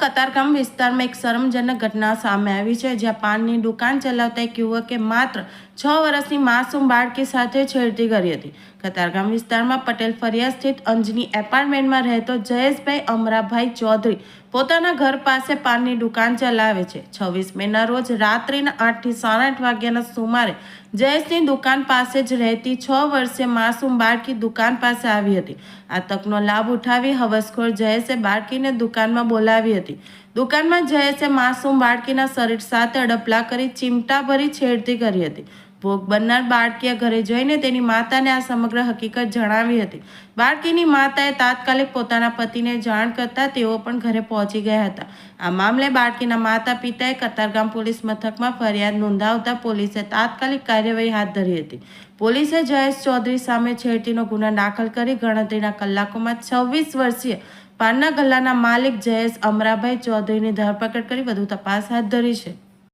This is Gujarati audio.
કતારગામ વિસ્તારમાં એક શરમજનક ઘટના સામે આવી છે, જ્યાં પાનની દુકાન ચલાવતા એક યુવકે માત્ર છ વર્ષની માસૂમ બાળકી સાથે છેડતી કરી હતી. કતારગામ વિસ્તારમાં પટેલ ફરિયા સ્થિત અંજની એપાર્ટમેન્ટમાં રહેતો જયેશભાઈ અમરાભાઈ ચૌધરી પોતાના ઘર પાસે પાનની દુકાન ચલાવે છે. છવ્વીસ મેના રોજ રાત્રિના આઠથી સાડા આઠ વાગ્યાના સુમારે જયેશની દુકાન પાસે જ રહેતી છ વર્ષે માસૂમ બાળકી દુકાન પાસે આવી હતી. આ તકનો લાભ ઉઠાવી હવસખોર જયેશે બાળકીને દુકાનમાં બોલાવી હતી. દુકાનમાં જયેશે માસૂમ બાળકીના શરીર સાથે અડપલા કરી ચીમટા ભરી છેડતી કરી હતી. ભોગ બનનાર બાળકીએ ઘરે જઈને તેની માતાને આ સમગ્ર હકીકત જણાવી હતી. બાળકીની માતાએ તાત્કાલિક પોતાના પતિને જાણ કરતા તેઓ પણ ઘરે પહોંચી ગયા હતા. આ મામલે બાળકીના માતા પિતાએ કતારગામ પોલીસ મથકમાં ફરિયાદ નોંધાવતા પોલીસે તાત્કાલિક કાર્યવાહી હાથ ધરી હતી. પોલીસે જયેશ ચૌધરી સામે છેડતીનો ગુનો દાખલ કરી ગણતરીના કલાકોમાં છવ્વીસ વર્ષીય પાનના ગલ્લાના માલિક જયેશ અમરાભાઈ ચૌધરીની ધરપકડ કરી વધુ તપાસ હાથ ધરી છે.